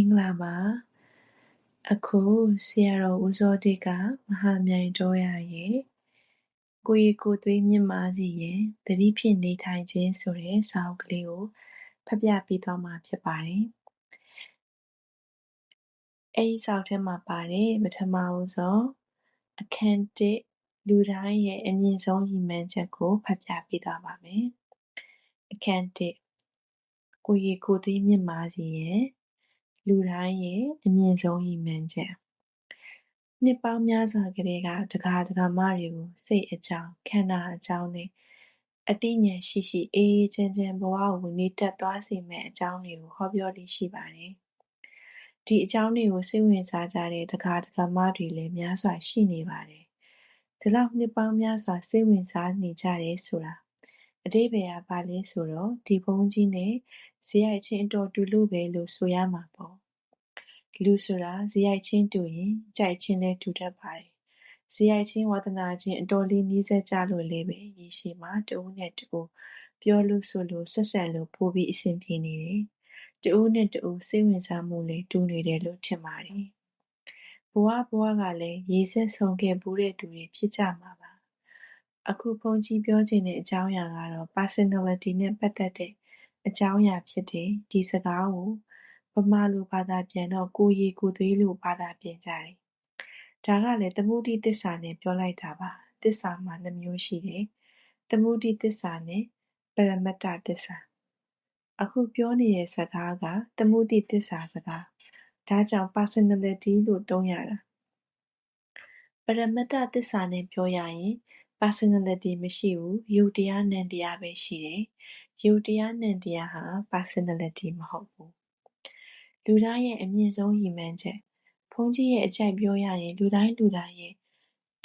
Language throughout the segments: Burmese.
င်္ဂလာပါအခုဆရာတော်ဦးစောတိကမဟာမြိုင်တော်ရရဲ့ကိုရီကိုသွေးမြင့်မားစီရဲ့တတိဖြစ်နေထိုင်ခြင်းဆိုတဲ့စာအုပ်ကလေးကိုဖတ်ပြပေးသွားမှာဖြစ်ပါတယ်အဲဒီစာအုပ်ထဲမှာပါတယ်ပထမဦးဆုံးအခန်းတစ်လူတိုင်းရဲ့အမြင့်ဆုံးရည်မှန်းချက်ကိုဖတ်ပြပေးသွားပါမယ်အခန်းတစ်ကိုရီကိုသွေးမြင့်မားစီရဲ့ လူတိုင်းရဲ့ အမြင့်ဆုံးရည်မှန်းချက် နှစ်ပေါင်းများစွာကတည်းက ဒကာဒကာမတွေကို စိတ်အကြောင်း ခန္ဓာအကြောင်းနဲ့ အသိဉာဏ်ရှိရှိ အေးအေးချမ်းချမ်း ဘဝကို နေတက်သွားစေမယ့် အကြောင်းတွေကို ဟောပြောလေးရှိပါတယ်။ဒီအကြောင်းတွေကို စိတ်ဝင်စားကြတဲ့ ဒကာဒကာမတွေလည်း များစွာရှိနေပါတယ်။ဒီလောက် နှစ်ပေါင်းများစွာ စိတ်ဝင်စားနေကြတယ်ဆိုတာ အတိပယ်ကဘာလဲဆိုတော့ဒီဘုန်းကြီးနဲ့ဇေယိုက်ချင်းအတော်တူလို့ပဲလို့ဆိုရမှာပေါ့လူဆိုတာဇေယိုက်ချင်းတူရင်ကြိုက်ချင်းလည်းတူတတ်ပါတယ်ဇေယိုက်ချင်းဝါသနာချင်းအတော်လေးနီးစပ်ကြလို့လည်းပဲရေရှည်မှာတူနဲ့တူပြောလို့ဆိုလို့ဆက်ဆံလို့ပို့ပြီးအဆင်ပြေနေတယ်တူနဲ့တူစိတ်ဝင်စားမှုလည်းတူနေတယ်လို့ထင်ပါတယ်ဘဝဘဝကလည်းရေဆက်ဆုံးခဲ့ဘူးတဲ့သူတွေဖြစ်ကြမှာပါ အခုဘုန်းကြီးပြောချင်တဲ့အကြောင်းအရာကတော့ personality နဲ့ ပတ်သက်တဲ့အကြောင်းအရာဖြစ်တယ် ဒီစကားကို ဗမာလိုဘာသာပြန်တော့ ကိုရည်ကိုသွေးလို့ ဘာသာပြန်ကြတယ် ဒါကလည်း သမုဒိသစ္စာနဲ့ ပြောလိုက်တာပါ သစ္စာမှာ နှမျိုးရှိတယ် သမုဒိသစ္စာနဲ့ ပရမတ္တသစ္စာ အခုပြောနေတဲ့စကားက သမုဒိသစ္စာစကား ဒါကြောင့် personality လို့ သုံးရတာ ပရမတ္တသစ္စာနဲ့ ပြောရရင် personality မရှိဘူးယုတ်တရားနံတရားပဲရှိတယ်ယုတ်တရားနံတရားဟာ personality မဟုတ်ဘူးလူတိုင်းရဲ့အမြင့်ဆုံးရည်မှန်းချက်ဘုန်းကြီးရဲ့အကြိုက်ပြောရရင်လူတိုင်းလူတိုင်းရဲ့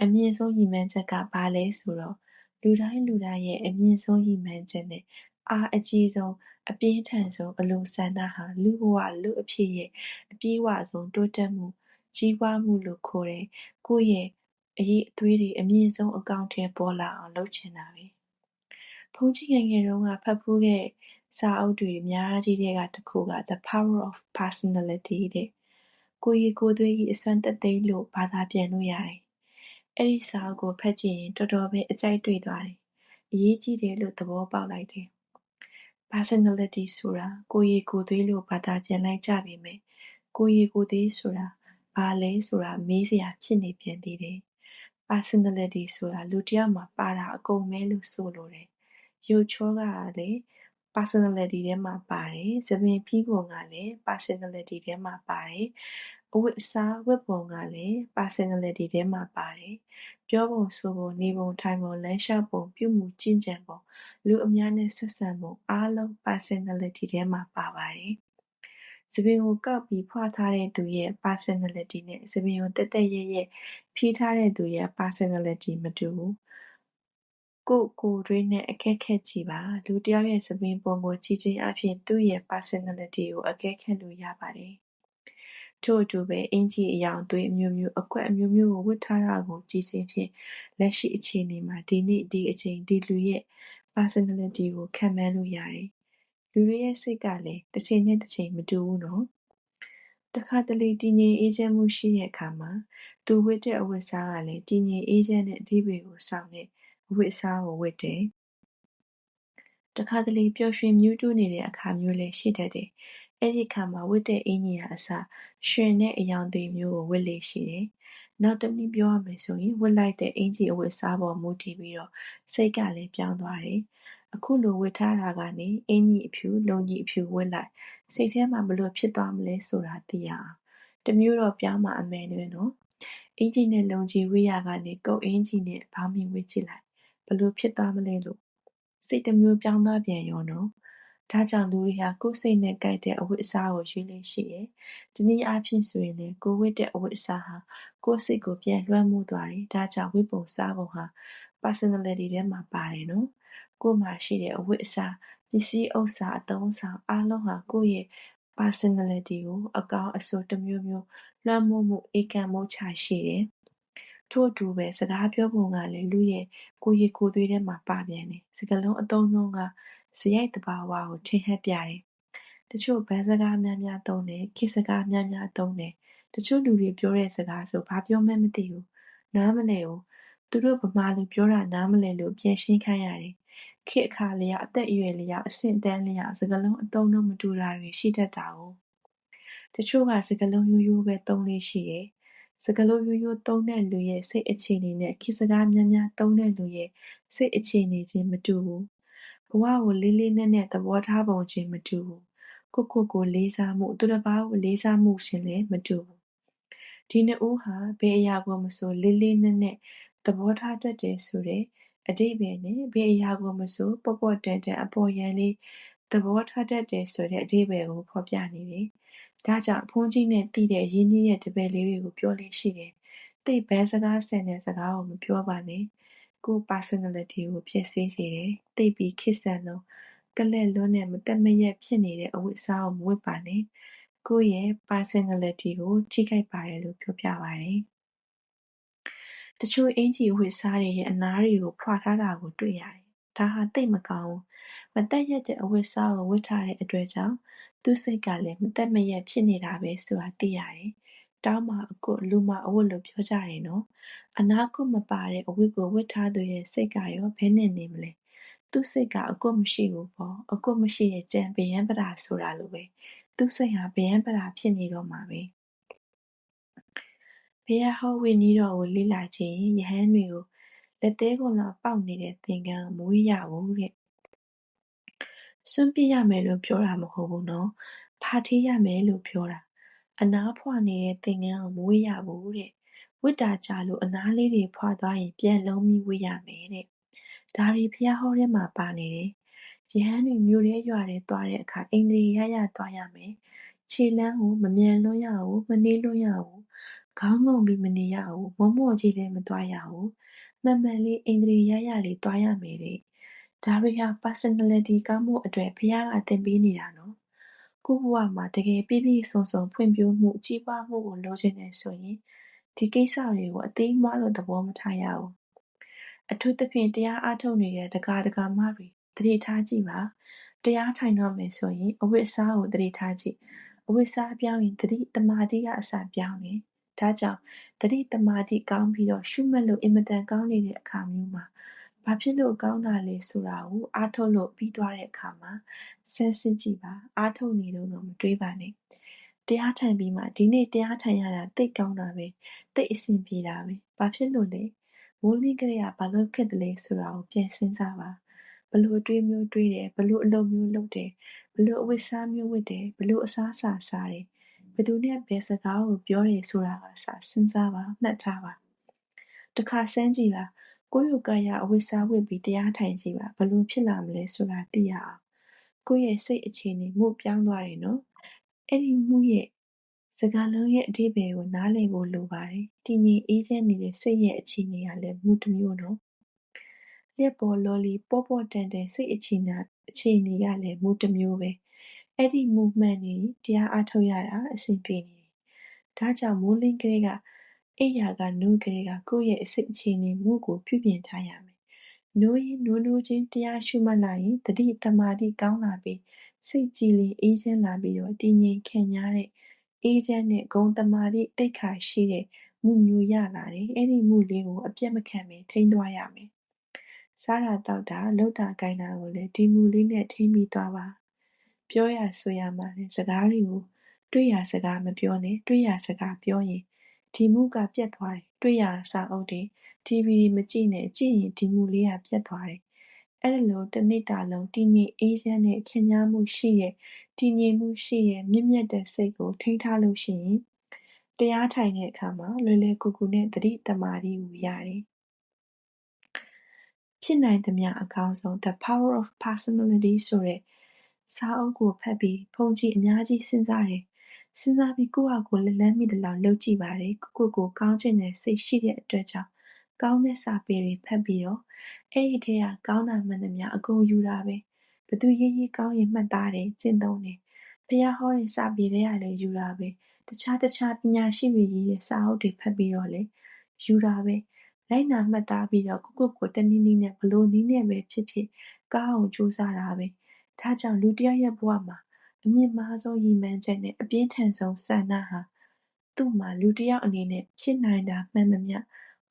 အမြင့်ဆုံးရည်မှန်းချက်ကဘာလဲဆိုတော့လူတိုင်းလူတိုင်းရဲ့အမြင့်ဆုံးရည်မှန်းချက်နဲ့အားအကြီးဆုံးအပြင်းထန်ဆုံးအလိုဆန္ဒဟာလူဘဝလူအဖြစ်ရဲ့အပြည့်အဝဆုံးတိုးတက်မှုကြီးပွားမှုလို့ခေါ်တဲ့ကိုယ့်ရဲ့ အရေးအသွေးတွေ အမြင့်ဆုံး အကောင့်ထဲပေါ်လာအောင် လုပ်ချင်တာပဲ ဘုန်းကြီးငယ်ငယ်တုန်းက ဖတ်ဖူးခဲ့ စာအုပ်တွေအများကြီးထဲက တစ်ခုက The Power of Personality တဲ့ ကိုရီကိုသွေးကြီး အစွမ်းတက်သိမ်းလို့ ဘာသာပြန်လို့ရတယ်။အဲ့ဒီစာအုပ်ကို ဖတ်ကြည့်ရင် တော်တော်ပဲ အကြိုက်တွေ့သွားတယ်။အရေးကြီးတယ်လို့ သဘောပေါက်လိုက်တယ်။ Personality ဆိုတာ ကိုရီကိုသွေးလို့ ဘာသာပြန်လိုက်ကြပြီမယ်။ကိုရီကိုသွေးဆိုတာ ဘာလဲဆိုတာ မေးစရာ ဖြစ်နေပြန်သေးတယ်။ Personality ဆိုတာလူတစ်ယောက်မှာပါတာအကုန်ပဲလို့ဆိုလိုတယ်။ရုပ်ချောကလည်း personality ထဲမှာပါတယ်။ဆံပင်ဖီးပုံကလည်း personality ထဲမှာပါတယ်။အဝတ်အစားဝတ်ပုံကလည်း personality ထဲမှာပါတယ်။ပြောပုံဆိုပုံနေပုံထိုင်ပုံလမ်းလျှောက်ပုံပြုမှုကျင့်ကြံပုံလူအများနဲ့ဆက်ဆံပုံအားလုံး personality ထဲမှာပါပါတယ်။ ဆံပင်ကိုကောက်ပြီးဖွထားတဲ့သူရဲ့ personality နဲ့ ဆံပင်ကိုတက်တက်ရဲရဲဖီးထားတဲ့သူရဲ့ personality မတူဘူးကိုယ့်ကိုယ်တွင်းနဲ့အကဲခတ်ကြည့်ပါ။လူတစ်ယောက်ရဲ့ဆံပင်ပုံကိုကြည့်ခြင်းအားဖြင့်သူ့ရဲ့ personality ကိုအကဲခတ်လို့ရပါတယ်။ထို့အတူပဲအင်္ကျီအရောင်အသွေးအမျိုးမျိုး၊အကွက်အမျိုးမျိုးကိုဝတ်ထားတာကိုကြည့်ခြင်းဖြင့်လက်ရှိအခြေအနေမှာဒီနေ့ဒီအချိန်ဒီလူရဲ့ personality ကိုခန့်မှန်းလို့ရတယ်။ လူတွေရဲ့စိတ်ကလည်း တစ်ချိန်နဲ့တစ်ချိန် မတူဘူးနော်။တခါတလေ တည်ငြိမ်အေးချမ်းမှုရှိတဲ့အခါမှာ သူဝတ်တဲ့အဝတ်အစားကလည်း တည်ငြိမ်အေးချမ်းတဲ့ အဓိပ္ပါယ်ကိုဆောင်တဲ့ အဝတ်အစားကို ဝတ်တယ်။တခါတလေ ပျော်ရွှင်မြူးတူးနေတဲ့အခါမျိုးလည်း ရှိတတ်တယ်။အဲဒီအခါမှာ ဝတ်တဲ့အင်္ကျီကအစ ရွှင်တဲ့အရောင်သွေးမျိုးကို ဝတ်လေ့ရှိတယ်။နောက်တနည်းပြောရမယ်ဆိုရင် ဝတ်လိုက်တဲ့ အင်္ကျီအဝတ်အစားပေါ် မူတည်ပြီးတော့ စိတ်ကလည်း ပြောင်းသွားတယ်။ အခုလိုဝတ်ထားတာကနေ အင်္ကျီအဖြူ၊လုံကြီးအဖြူဝတ်လိုက် စိတ်ထဲမှာဘယ်လိုဖြစ်သွားမလဲဆိုတာ သိရအောင်။တမျိုးတော့ ပြောင်းမှာအမှန်ပဲနော်။အင်္ကျီနဲ့ လုံကြီးဝတ်ရာကနေ ကုတ်အင်္ကျီနဲ့ ဘောင်းဘီဝတ်ကြည့်လိုက်ဘယ်လိုဖြစ်သွားမလဲလို့ စိတ်တစ်မျိုးပြောင်းသွားပြန်ရောနော် ဒါကြောင့် လူတွေဟာ ကိုယ်စိတ်နဲ့ကိုက်တဲ့အဝတ်အစားကို ရွေးလေးရှိတယ်။ဒီနည်းအားဖြင့်ဆိုရင်လည်း ကိုဝတ်တဲ့အဝတ်အစားဟာ ကိုယ်စိတ်ကို ပြန်လွှမ်းမိုးသွားတယ်။ဒါကြောင့် ဝတ်ပုံစားပုံဟာ personality ထဲမှာပါတယ်နော်။ ကိုယ်မှာရှိတဲ့အဝတ်အစားပစ္စည်းဥစ္စာအသုံးဆောင်အားလုံးဟာကိုယ့်ရဲ့ personality ကိုအကောင်းအဆိုးတစ်မျိုးမျိုးလွှမ်းမိုးမှုအေးကံမိုးချရှိတယ်ထို့အတူပဲစကားပြောပုံကလည်းလူရဲ့ကိုယ်ရည်ကိုယ်သွေးထဲမှာပါပြန်တယ်။စကားလုံးအသုံးအနှုန်းကစရိုက်သဘာဝကိုထင်ဟပ်ပြတယ်တချို့ဘန်းစကားများများသုံးတယ်ခေတ်စကားများများသုံးတယ်တချို့လူတွေပြောတဲ့စကားဆိုဘာပြောမှန်းမသိဘူးနားမလည်ဘူးသူတို့ဗမာလူပြောတာနားမလည်လို့ပြန်ရှင်းခိုင်းရတယ် ခေတ်အခါလျောက်အသက်အရွယ်လျောက်အဆင့်အတန်းလျောက်စကားလုံးအသုံးနှုန်းမတူတာတွေရှိတတ်တာ哦တချို့က စကားလုံးရိုးရိုးပဲ သုံးလေးရှိတယ် စကားလုံးရိုးရိုးသုံးတဲ့လူရဲ့ စိတ်အခြေအနေနဲ့ ခေတ်စကားများများသုံးတဲ့လူရဲ့ စိတ်အခြေအနေချင်းမတူဘူး ဘဝကို လေးလေးနက်နက် သဘောထားပုံချင်းမတူဘူး ကိုယ့်ကိုယ်ကို လေးစားမှု သူတစ်ပါးကို လေးစားမှုချင်းလည်း မတူဘူး ဒီနှစ်ဦးဟာ ဘယ်အရာကိုမဆို လေးလေးနက်နက် သဘောထားတတ်တယ်ဆိုတဲ့ အဓိပ္ပာယ်နဲ့ဘယ်အရာကိုမဆိုပေါ့ပေါ့တန်တန်အပေါ်ယံလေးသဘောထားတတ်တယ်ဆိုတဲ့အဓိပ္ပာယ်ကိုဖော်ပြနေတယ်။ဒါကြောင့်ဘုန်းကြီးနဲ့သိတဲ့ရင်းနှီးတဲ့တပည့်လေးတွေကိုပြောလို့ရှိတယ်။သိဘဲစကားဆန်တဲ့စကားကိုမပြောပါနဲ့။ကိုယ် personality ကိုဖြစ်စေစေတယ်။သိပြီးခစ်ဆန်လို့ကလက်လွန်းနဲ့မတက်မရက်ဖြစ်နေတဲ့အဝတ်အစားကိုမဝတ်ပါနဲ့။ကိုယ့်ရဲ့ personality ကိုထိခိုက်ပါတယ်လို့ပြောပြပါတယ်။ တချို့အင်္ကျီအဝတ်အစားတွေရဲ့အနားတွေကို ဖွထားတာကိုတွေ့ရတယ်။ဒါဟာ သိပ်မကောင်းဘူး။မသက်ရက်တဲ့ အဝတ်အစားကို ဝတ်ထားတဲ့အတွက်ကြောင့် သူ့စိတ်ကလည်းမသက်မရက်ဖြစ်နေတာပဲဆိုတာ သိရတယ်။တောင်းမှာအကွတ် လူမှာအဝတ်လို့ ပြောကြတယ်နော်။အနားကွတ်မပါတဲ့ အဝတ်ကို ဝတ်ထားသူရဲ့ စိတ်ကရော ဘယ်နဲ့နေမလဲ။သူ့စိတ်က အကွတ်မရှိဘူးပေါ့။အကွတ်မရှိတဲ့ ကြံပယံပရာဆိုတာလိုပဲ။သူ့စိတ်ဟာပယံပရာဖြစ်နေတော့မှာပဲ။ ဘုရားဟောဝိနည်းတော်ကို လေ့လာကြည့်ရင် ယဟန်တွေကို လက်သည်းခွံလောက်ပေါက်နေတဲ့ သင်္ကန်းကိုမဝတ်ရဘူးတဲ့။စွန့်ပစ်ရမယ်လို့ ပြောတာမဟုတ်ဘူးနော်။ဖာထေးရမယ်လို့ ပြောတာ။အနားဖွနေတဲ့ သင်္ကန်းကို မဝတ်ရဘူးတဲ့။ဝတ်တာကြာလို့ အနားလေးတွေ ဖွသွားရင် ပြန်လုံးပြီး ဝတ်ရမယ်တဲ့။ဒါတွေ ဘုရားဟောထဲမှာ ပါနေတယ်။ယဟန်တွေ မြို့ထဲရွာထဲ သွားတဲ့အခါအိန္ဒြေရရ သွားရမယ်။ခြေလမ်းကို မမြန်လွန်းရဘူး မနှေးလွန်းရဘူး ခေါင်းငုံပြီးမနေရဘူးမောမောကြီးလည်းမသွားရဘူးမှန်မှန်လေးအိန္ဒြေရရလေးသွားရမယ်တဲ့ဒါတွေဟာ personality ကောင်းမှုအတွက်ဘုရားကသင်ပေးနေတာနော်ကိုဘဝမှာတကယ်ပြည့်ပြည့်စုံစုံဖွံ့ဖြိုးမှုကြီးပွားမှုကိုလိုချင်တယ်ဆိုရင်ဒီကိစ္စတွေကိုအသေးမွားလို့သဘောမထားရဘူးအထူးသဖြင့်တရားအားထုတ်နေတဲ့ဒကာဒကာမတွေတတိထားကြည့်ပါတရားထိုင်တော့မယ်ဆိုရင်အဝတ်အစားကိုတတိထားကြည့်အဝတ်စားပြောင်းရင်တတိတမာတိကအစပြောင်းတယ် ဒါကြောင့်သတိသမာဓိကောင်းပြီးတော့ရှုမှတ်လို့အင်မတန်ကောင်းနေတဲ့အခါမျိုးမှာဘာဖြစ်လို့ကောင်းတာလဲဆိုတာကိုအားထုတ်လို့ပြီးသွားတဲ့အခါမှာဆန်းစစ်ကြည့်ပါအားထုတ်နေတော့မတွေးပါနဲ့တရားထိုင်ပြီးမှဒီနေ့တရားထိုင်ရတာတိတ်ကောင်းတာပဲတိတ်အဆင်ပြေတာပဲဘာဖြစ်လို့လဲမိုးလင်းကလေးကဘာလို့ခက်တယ်လဲဆိုတာကိုပြန်စဉ်းစားပါဘလို့တွေးမျိုးတွေးတယ်ဘလို့အလုပ်မျိုးလုပ်တယ်ဘလို့အဝတ်စားမျိုးဝတ်တယ်ဘလို့အစားအစာစားတယ်ဘ ယ်သူနဲ့ဘယ်စကားကိုပြောတယ်ဆိုတာကစစဉ်းစားပါမှတ်ထားပါတခါစမ်းကြည့်ပါကိုယ့်ရုပ်ကာယအဝိစာဝတ်ပြီးတရားထိုင်ကြည့်ပါဘလို့ဖြစ်လာမလဲဆိုတာသိရအောင်ကိုယ့်ရဲ့စိတ်အခြေအနေမှုပြောင်းသွားတယ်နော်အဲ့ဒီမှုရဲ့စကားလုံးရဲ့အဓိပ္ပာယ်ကိုနားလည်ဖို့လိုပါတယ်တည်ငြိမ်အေးချမ်းနေတဲ့စိတ်ရဲ့အခြေအနေကလည်းမှုတစ်မျိုးနော်လျက်ပေါ်လော်လီပေါ့ပေါ့တန်တန်စိတ်အခြေအနေအခြေအနေကလည်းမှုတစ်မျိုးပဲ အဲ့ဒီ movement တွေ တရားအားထုတ်ရတာ အဆင်ပြေနေတယ်။ဒါကြောင့် မိုးလင်းကလေးက အိပ်ရာက နိုးကလေးက ကိုယ့်ရဲ့အစိတ်အခြေအနေမှုကို ပြုပြင်ထားရမယ်။နိုးရင်နိုးနိုးချင်း တရားရှုမှတ်လိုက်ရင်တတိတမာတိကောင်းလာပြီး စိတ်ကြည်လင် အေးချမ်းလာပြီးတော့ တည်ငြိမ်ခံရတဲ့ အေးချမ်းတဲ့ ဂုံတမာတိတိတ်ခါရှိတဲ့မှုမျိုး ရလာတယ်။အဲ့ဒီမှုလေးကို အပြတ်မခံပဲထိန်းသွားရမယ်။စားတာတောက်တာလှုပ်တာကိုင်းတာကိုလည်း ဒီမူလေးနဲ့ ထိန်းပြီးသွားပါ ပြောရဆိုရမှာလည်း စကားတွေကို တွေ့ရာစကား မပြောနဲ့ တွေ့ရာစကားပြောရင် ဒီမှုကပြတ်သွားတယ် တွေ့ရာစာအုပ်တွေ TV တွေ မကြည့်နဲ့ ကြည့်ရင် ဒီမှုလေးကပြတ်သွားတယ် အဲ့ဒါလို့တစ်နေ့တာလုံး တည်ငြိမ်အေးချမ်းတဲ့ ခင်ညားမှုရှိရဲ့ တည်ငြိမ်မှုရှိရဲ့ မြင့်မြတ်တဲ့စိတ်ကို ထိန်းထားလို့ရှိရင် တရားထိုင်တဲ့အခါမှာ လွယ်လွယ်ကူကူနဲ့တတိတမာတိကို ရတယ် ဖြစ်နိုင်သမျှ အကောင်းဆုံး The Power of Personality ဆိုတဲ့ စာအုပ်ကိုဖတ်ပြီး ဘုန်းကြီးအများကြီးစဉ်းစားတယ်။စဉ်းစားပြီး ကိုယ့်ဟာကိုယ် လက်လှမ်းမီသလောက် လုပ်ကြည့်ပါတယ်။ကိုယ့်ကိုယ်ကို ကောင်းချင်တဲ့စိတ်ရှိတဲ့အတွက်ကြောင့် ကောင်းတဲ့စာပေတွေဖတ်ပြီးတော့ အဲဒီထဲက ကောင်းတာမှန်သမျှ အကုန်ယူတာပဲ။ဘသူရေးရေး ကောင်းရင် မှတ်သားတယ် ကျင့်သုံးတယ်။ဘုရားဟောတဲ့ စာပေတွေကလည်း ယူတာပဲ။တခြားတခြား ပညာရှိတွေရေးတဲ့ စာအုပ်တွေဖတ်ပြီးတော့လည်း ယူတာပဲ။လိုက်နာမှတ်သားပြီးတော့ ကိုယ့်ကိုယ်ကို တနည်းနည်းနဲ့ဘလို့နည်းနဲ့ပဲဖြစ်ဖြစ် ကောင်းအောင် ကြိုးစားတာပဲ။ ဒါကြောင့်လူတစ်ယောက်ရဲ့ဘဝမှာ အမြင့်မားဆုံးရည်မှန်းချက်နဲ့ အပြင်းထန်ဆုံးဆန္ဒဟာ သူ့မှာ လူတစ်ယောက်အနေနဲ့ ဖြစ်နိုင်တာမှန်သမျှ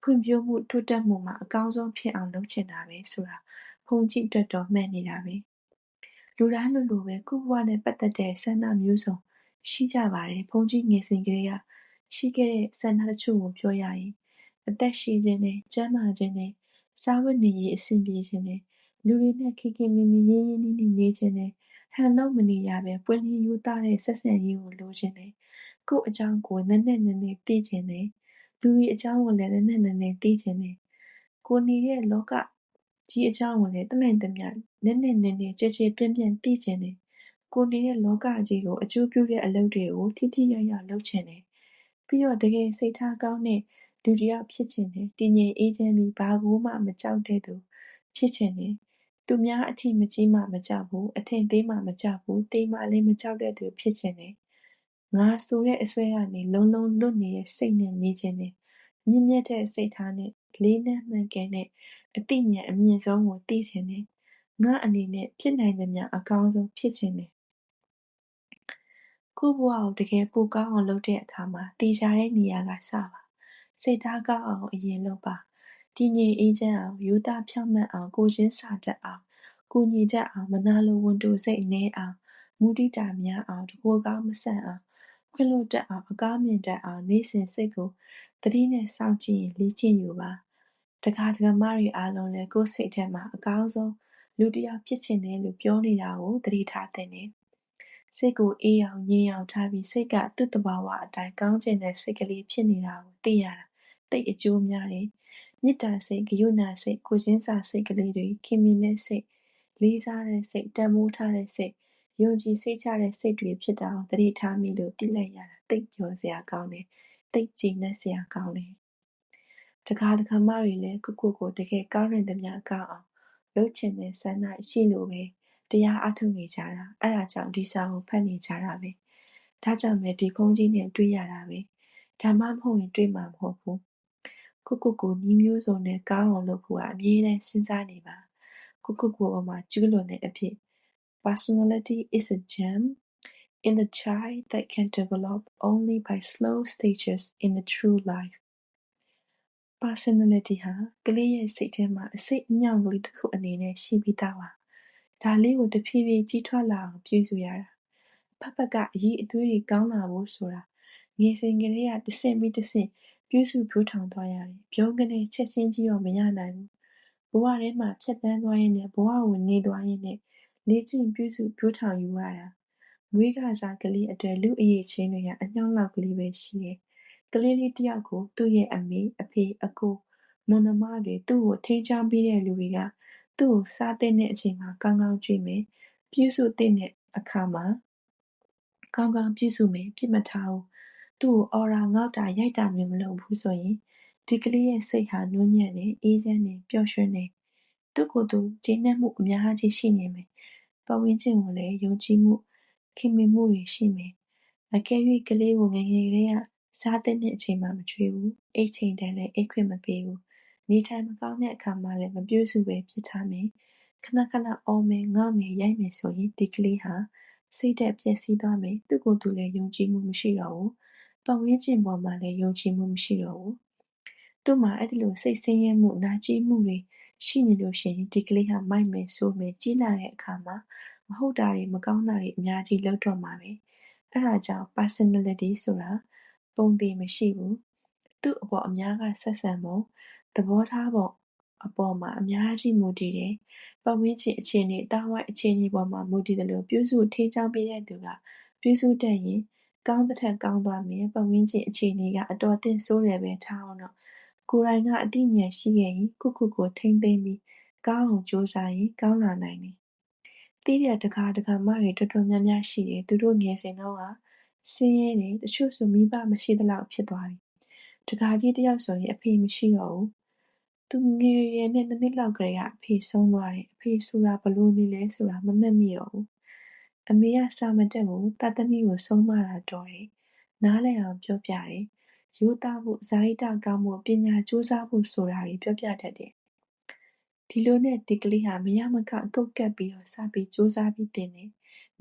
ဖွံ့ဖြိုးမှုတိုးတက်မှုမှာ အကောင်းဆုံးဖြစ်အောင် လုပ်ချင်တာပဲဆိုတာ ဘုန်းကြီးအတွက်တော့ မှန်နေတာပဲ။လူတိုင်းလိုလိုပဲ ကိုယ့်ဘဝနဲ့ပတ်သက်တဲ့ ဆန္ဒမျိုးစုံ ရှိကြပါတယ်။ဘုန်းကြီးငယ်စဉ်ကတည်းက ရှိခဲ့တဲ့ ဆန္ဒတချို့ကို ပြောရရင် အသက်ရှည်ခြင်းနဲ့၊ကျန်းမာခြင်းနဲ့စားဝတ်နေရေး အဆင်ပြေခြင်းနဲ့ လူတွေနဲ့ခင်ခင်မင်မင်ရင်းရင်းနှီးနှီးနေခြင်းနဲ့ဟန်လုပ်မနေရဘဲပွင့်လင်းရိုးသားတဲ့ဆက်ဆံရေးကိုလိုချင်တယ်။ကိုယ့်အကြောင်းကိုယ်နက်နက်နဲနဲသိချင်တယ်။လူတွေအကြောင်းကိုလည်းနက်နက်နဲနဲသိချင်တယ်။ကိုယ်နေတဲ့လောကကြီးအကြောင်းကိုလည်းတတ်နိုင်သမျှနက်နက်နဲနဲကျယ်ကျယ်ပြန့်ပြန့်သိချင်တယ်။ကိုယ်နေတဲ့လောကကြီးကိုအကျိုးပြုတဲ့အလုပ်တွေကိုထိထိရောက်ရောက်လုပ်ချင်တယ်။ပြီးတော့တကယ်စိတ်ထားကောင်းတဲ့လူတစ်ယောက်ဖြစ်ချင်တယ်။တည်ငြိမ်အေးချမ်းပြီးဘာကိုမှမကြောက်တဲ့သူဖြစ်ချင်တယ် သူများအထိမကြီးမှမကြောက်ဘူးအထင်သေးမှမကြောက်ဘူးသေမှလည်းမကြောက်တဲ့သူဖြစ်ချင်တယ်ငါဆိုတဲ့အစွဲကနေလုံးလုံးလွတ်နေတဲ့စိတ်နဲ့နေချင်တယ်မြင့်မြတ်တဲ့စိတ်ထားနဲ့လေးနက်မှန်ကန်တဲ့အသိဉာဏ်အမြင့်ဆုံးကိုသိချင်တယ်ငါအနေနဲ့ဖြစ်နိုင်သမျှအကောင်းဆုံးဖြစ်ချင်တယ်ကိုယ့်ဘဝကိုတကယ်ပိုကောင်းအောင်လုပ်တဲ့အခါမှာတည်ကြတဲ့နေရာကစပါစိတ်ထားကောင်းအောင်အရင်လုပ်ပါ တည်ငြိမ်အေးချမ်းအောင် ရိုးသားဖြောင့်မတ်အောင် ကိုယ်ချင်းစာတတ်အောင် ကူညီတတ်အောင် မနာလိုဝန်တိုစိတ်နည်းအောင် မုဒိတာများအောင် တကိုယ်ကောင်းမဆန့်အောင် ခွင့်လွှတ်တတ်အောင် အကောင်းမြင်တတ်အောင် နေ့စဉ် စိတ်ကို သတိနဲ့စောင့်ကြည့်ရင် လေ့ကျင့်ယူပါတခါတခါမတွေအားလုံးလည်း ကိုယ်စိတ်ထဲမှာ အကောင်းဆုံး လူတစ်ယောက်ဖြစ်ချင်တယ်လို့ ပြောနေတာကို သတိထားသင့်တယ် စိတ်ကို အေးအောင် ငြိမ်အောင်ထားပြီး စိတ်က သူ့တဘာဝအတိုင်း ကောင်းကျင်တဲ့စိတ်ကလေး ဖြစ်နေတာကို သိရတာ သိအကျိုးများတယ် မေတ္တာစိတ်၊ကရုဏာစိတ်၊ကိုယ်ချင်းစာစိတ်ကလေးတွေ၊ခင်မင်တဲ့စိတ်၊လေးစားတဲ့စိတ်၊တန်ဖိုးထားတဲ့စိတ်၊ယုံကြည်စိတ်ချတဲ့စိတ်တွေဖြစ်တာကိုသတိထားမိလို့သိလိုက်ရတာသိပ်ပျော်စရာကောင်းတယ်။သိပ်ကျေနပ်စရာကောင်းတယ်။တခါတခါမတွေလည်းကိုယ့်ကိုယ်ကိုတကယ်ကောင်းနိုင်သမျှကောင်းအောင်လုပ်ချင်တဲ့ဆန္ဒရှိလို့ပဲတရားအားထုတ်နေကြတာ။အဲဒါကြောင့်ဒီစာကိုဖတ်နေကြတာပဲ။ဒါကြောင့်ပဲဒီဘုန်းကြီးနဲ့တွေ့ရတာပဲ။ဒါမှမဟုတ်ရင်တွေ့မှာမဟုတ်ဘူး ကိုယ့်ကိုယ်ကိုနည်းမျိုးစုံနဲ့ကောင်းအောင်လုပ်ဖို့ကအမြဲတမ်းစဉ်းစားနေပါ။ကိုယ့်ကိုယ်ကိုယ်ပေါ်မှာကျူးလွန်တဲ့အဖြစ် Personality is a gem in the child that can develop only by slow stages in the true life. Personality ဟာကလေးရဲ့စိတ်ထဲမှာအစိတ်အညောင်ကလေးတစ်ခုအနေနဲ့ရှိပြီးသားပါ။ဒါလေးကိုတဖြည်းဖြည်းကြီးထွားလာအောင်ပြုစုရတာ။ဖက်ဖက်ကအရေးအသွေးတွေကောင်းလာဖို့ဆိုတာငယ်စဉ်ကလေးကတဆင့်ပြီးတဆင့် ပြုစုပျိုးထောင်သွားရတယ်။ဗြုန်းကနဲ့ ချက်ချင်းကြီးတော့ မရနိုင်ဘူး။ဘဝထဲမှာ ဖြတ်သန်းသွားရင်းနဲ့ ဘဝကိုနေသွားရင်းနဲ့ လေ့ကျင့်ပြုစုပျိုးထောင်ယူရတာ။မွေးကစားကလေးအတွက် လူ့အရည်အချင်းတွေကအညွှန့်လောက်ကလေးပဲ ရှိတယ်။ကလေးလေးတစ်ယောက်ကို သူ့ရဲ့အမေ၊အဖေ၊အကို၊မောင်နှမတွေ သူ့ကို ထိန်းကျောင်းပေးတဲ့လူတွေက သူ့ကို စားသင့်တဲ့အချိန်မှာ ကောင်းကောင်းကျွေးမယ်။ပြုစုသင့်တဲ့အခါမှာ ကောင်းကောင်းပြုစုမယ်။ပစ်မထားဘူး သူ့ကို အော်တာ ငေါက်တာ ရိုက်တာမျိုး မလုပ်ဘူးဆိုရင် ဒီကလေးရဲ့စိတ်ဟာ နူးညံ့တယ် အေးချမ်းတယ် ပျော်ရွှင်တယ် သူ့ကိုယ်သူ ကျေနပ်မှု အများကြီး ရှိနေမယ် ပတ်ဝန်းကျင်ကိုလည်း ယုံကြည်မှု ခင်မင်မှုတွေ ရှိမယ် အကယ်၍ကလေးကိုငငယ်ကလေးက စားတဲ့အချိန်မှမချွေးဘူး အိတ်ချိန်တန်းလည်း အိတ်ခွင့်မပေးဘူး နေထိုင်မကောင်းတဲ့အခါမှလည်း မပြုစုပဲဖြစ်ထားမယ် ခဏခဏ အော်မယ် ငေါ့မယ် ရိုက်မယ်ဆိုရင် ဒီကလေးဟာ စိတ်ဓာတ် ပျက်စီးသွားမယ် သူ့ကိုယ်သူလည်း ယုံကြည်မှု မရှိတော့ဘူး ပတ်ဝန်းကျင်ပေါ်မှာလည်း ယုံကြည်မှုမရှိတော့ဘူး။သူ့မှာ အဲ့ဒီလို စိတ်ဆင်းရဲမှု၊နာကျည်းမှုတွေ ရှိနေလို့ရှိရင် ဒီကလေးဟာ မိုက်မယ်ဆိုးမယ် ကြီးလာတဲ့အခါမှာ မဟုတ်တာတွေ မကောင်းတာတွေ အများကြီး လုပ်တော့မှာပဲ။အဲ့ဒါကြောင့် personality ဆိုတာ ပုံသေမရှိဘူး။သူ့အပေါ် အများက ဆက်ဆံပုံ သဘောထားပုံအပေါ်မှာ အများကြီး မူတည်တယ်။ပတ်ဝန်းကျင်အခြေအနေ၊တာဝိုက်အခြေအနေပေါ်မှာ မူတည်သလို ပြုစုထိန်းကျောင်းပေးတဲ့သူက ပြုစုတတ်ရင် ကောင်းသထက်ကောင်းသွားမယ်ပတ်ဝန်းကျင်အခြေအနေကအတော်အသင့်ဆိုးတယ်ပဲထားအောင်တော့ကိုယ်တိုင်ကအသိဉာဏ်ရှိခဲ့ရင်ကိုယ့်ကိုယ်ကိုထိန်းသိမ်းပြီးကောင်းအောင်ကြိုးစားရင်ကောင်းလာနိုင်တယ်။သိတဲ့တကာတကာမတွေတော်တော်များများရှိတယ်သူတို့ငယ်စဉ်တုန်းကဆင်းရဲတယ်တချို့ဆိုမိဘမရှိသလောက်ဖြစ်သွားပြီ။တကာကြီးတယောက်ဆိုရင်အဖေမရှိတော့ဘူး။သူငယ်ရွယ်နဲ့နှစ်နှစ်လောက်ကလေးကအဖေဆုံးသွားတယ်။အဖေဆိုတာဘလို့နေလဲဆိုတာမမှတ်မိတော့ဘူး အမေက စာမတတ်ဘူး သားသမီးကို ဆုံးမတာတော်တယ် နားလည်အောင် ပြောပြတယ် ရိုးသားဖို့ဇာတိတကောင်းဖို့ ပညာကြိုးစားဖို့ ဆိုတာတွေ ပြောပြတတ်တယ် ဒီလိုနဲ့ ဒီကလေးဟာ မရမကအကုတ်ကပ်ပြီးတော့စပြီးကြိုးစားပြီးတင်တယ်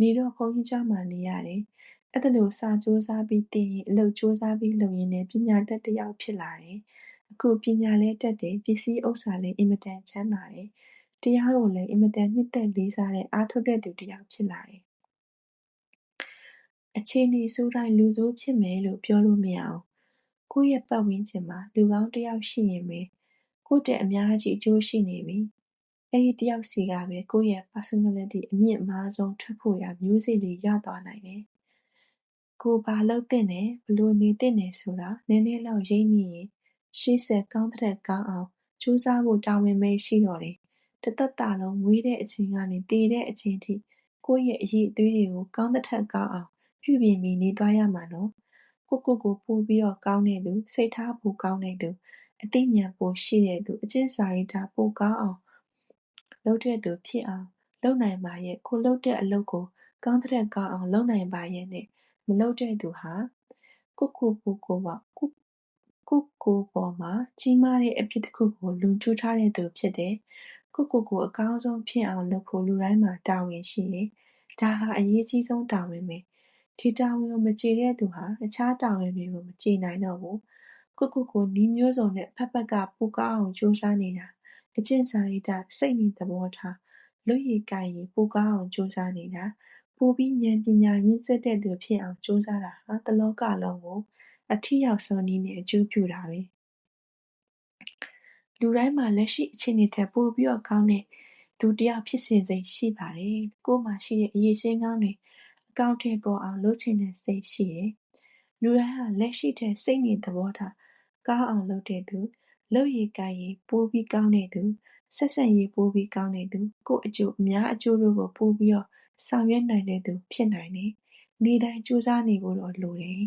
နေတော့ ဘုန်းကြီးကျောင်းမှာ နေရတယ်။အဲ့ဒါလို့စာစူးစမ်းပြီးသင်ရင်အလုပ်စူးစမ်းပြီးလုပ်ရင်းနဲ့ ပညာတတ်တစ်ယောက် ဖြစ်လာတယ်။အခု ပညာလည်းတတ်တယ် ပစ္စည်းဥစ္စာလည်း အင်မတန် ချမ်းသာတယ်။တရားကိုလည်း အင်မတန် နှစ်သက်လေးစားတဲ့ အားထုတ်တဲ့သူတစ်ယောက် ဖြစ်လာတယ်။ အခြေအနေဆိုးတိုင်း လူဆိုးဖြစ်မယ်လို့ ပြောလို့မရအောင်။ကိုယ့်ရဲ့ပတ်ဝန်းကျင်မှာ လူကောင်းတစ်ယောက်ရှိရင်ပဲ ကိုယ့်ထက် အများကြီး အကျိုးရှိနေပြီ အဲဒီတစ်ယောက်ဆီကပဲ ကိုယ့်ရဲ့ personality အမြင့်မားဆုံးထွက်ဖို့ရာ မျိုးစေ့လေး ရသွားနိုင်တယ်။ကိုယ်ဘာလုပ်သင့်တယ်၊ဘယ်လိုနေသင့်တယ်ဆိုတာ နည်းနည်းလောက် ရိပ်မိရင် ရှေ့ဆက် ကောင်းသထက်ကောင်းအောင် ကြိုးစားဖို့ တာဝန်ပဲရှိတော့တယ်။တစ်သက်တာလုံး မွေးတဲ့အချိန်ကနေ သေတဲ့အချိန်ထိ ကိုယ့်ရဲ့အရည်အသွေးတွေကို ကောင်းသထက်ကောင်းအောင် ပြုပြင်ပြီး နေသွားရမှာနော်။ကိုယ့်ကိုယ်ကို ပိုပြီးတော့ ကောင်းတဲ့သူ၊စိတ်ထားပိုကောင်းတဲ့သူ၊အသိဉာဏ်ပိုရှိတဲ့သူ၊အကျင့်စာရိတ္တ ပိုကောင်းအောင် လုပ်တဲ့သူဖြစ်အောင် လုပ်နိုင်ပါရဲ့ ကိုယ်လုပ်တဲ့အလုပ်ကို ကောင်းသထက်ကောင်းအောင် လုပ်နိုင်ပါရဲ့နဲ့ မလုပ်တဲ့သူဟာ ကိုယ့်ကိုယ်ကိုယ်ပေါ်မှာ ကြီးမားတဲ့အပြစ်တစ်ခုကို လွန်ကျူးထားတဲ့သူဖြစ်တယ်။ကိုယ့်ကိုယ်ကို အကောင်းဆုံးဖြစ်အောင်လုပ်ဖို့ လူတိုင်းမှာ တာဝန်ရှိတယ်။ဒါဟာ အရေးကြီးဆုံး တာဝန်ပဲ။ ဒီတာဝန်ကို မကျေတဲ့သူဟာ အခြားတာဝန်တွေကို မကျေနိုင်တော့ဘူး။ကိုယ့်ကိုယ်ကို နည်းမျိုးစုံနဲ့အဖက်ဖက်က ပိုကောင်းအောင် ကြိုးစားနေတာ အကျင့်စာရိတ္တ စိတ်နေသဘောထား လုပ်ရည်ကိုင်ရည် ပိုကောင်းအောင် ကြိုးစားနေတာ ပိုပြီး ဉာဏ်ပညာရင့်ကျက်တဲ့သူဖြစ်အောင် ကြိုးစားတာဟာ တစ်လောကလုံးကို အထိရောက်ဆုံးနည်းနဲ့ အကျိုးပြုတာပဲ လူတိုင်းမှာ လက်ရှိအခြေအနေထက် ပိုပြီးတော့ ကောင်းတဲ့ သူတစ်ယောက် ဖြစ်စေစိတ် ရှိပါတယ် ကိုယ်မှာရှိတဲ့ အရေးချင်းကောင်းတွေအ ကောင့်ထဲပေါ်အောင်လုပ်ချင်တဲ့စိတ်ရှိတယ်လူတိုင်းဟာလက်ရှိထက်စိတ်နေသဘောထားကောင်းအောင်လုပ်တဲ့သူလုပ်ရည်ကိုင်ရည်ပိုပြီးကောင်းတဲ့သူဆက်ဆံရေးပိုပြီးကောင်းတဲ့သူကိုယ့်အကျိုးအများအကျိုးတို့ကိုပိုပြီးတော့ဆောင်ရွက်နိုင်တဲ့သူဖြစ်နိုင်တယ်။နေ့တိုင်းကြိုးစားနေဖို့တော့လိုတယ်